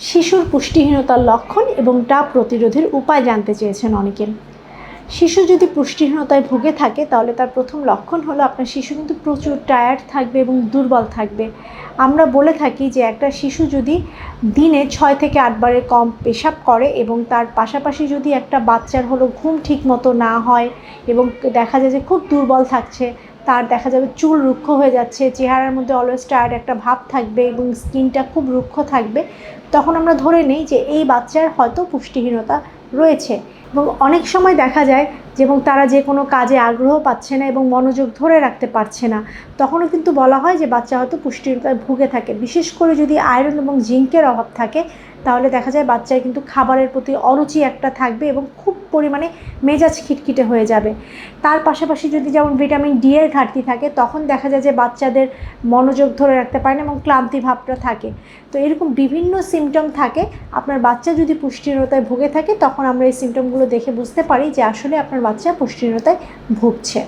শিশুর পুষ্টিহীনতার লক্ষণ এবং তা প্রতিরোধের উপায় জানতে চেয়েছেন অনেকে। শিশু যদি পুষ্টিহীনতায় ভুগে থাকে, তাহলে তার প্রথম লক্ষণ হলো আপনার শিশু কিন্তু প্রচুর টায়ার্ড থাকবে এবং দুর্বল থাকবে। আমরা বলে থাকি যে একটা শিশু যদি দিনে ছয় থেকে আটবারের কম পেশাব করে এবং তার পাশাপাশি যদি একটা বাচ্চার হলো ঘুম ঠিক মতো না হয় এবং দেখা যায় যে খুব দুর্বল থাকছে তার দেখা যাবে চুল রুক্ষ হয়ে যাচ্ছে, চেহারার মধ্যে অলওয়েজ টায়ার্ড একটা ভাব থাকবে এবং স্কিনটা খুব রুক্ষ থাকবে। তখন আমরা ধরে নিই যে এই বাচ্চার হয়তো পুষ্টিহীনতা রয়েছে। এবং অনেক সময় দেখা যায় যে এবং তারা যে কোনো কাজে আগ্রহ পাচ্ছে না এবং মনোযোগ ধরে রাখতে পারছে না। তখনও কিন্তু বলা হয় যে বাচ্চা হয়তো পুষ্টিহীনতায় ভুগে থাকে। বিশেষ করে যদি আয়রন এবং জিঙ্কের অভাব থাকে, তাহলে দেখা যায় বাচ্চার কিন্তু খাবারের প্রতি অরুচি একটা থাকবে এবং খুব পরিমাণে মেজাজ খিটখিটে হয়ে যাবে। তার পাশাপাশি যদি যেমন ভিটামিন ডি এর ঘাটতি থাকে, তখন দেখা যায় যে বাচ্চাদের মনোযোগ ধরে রাখতে পারে না এবং ক্লান্তি ভাবটা থাকে। তো এরকম বিভিন্ন সিমটম থাকে। আপনার বাচ্চা যদি পুষ্টিহীনতায় ভুগে থাকে, তখন আমরা এই সিমটমগুলো দেখে বুঝতে পারি যে আসলে আপনার বাচ্চা পুষ্টিহীনতায় ভুগছে।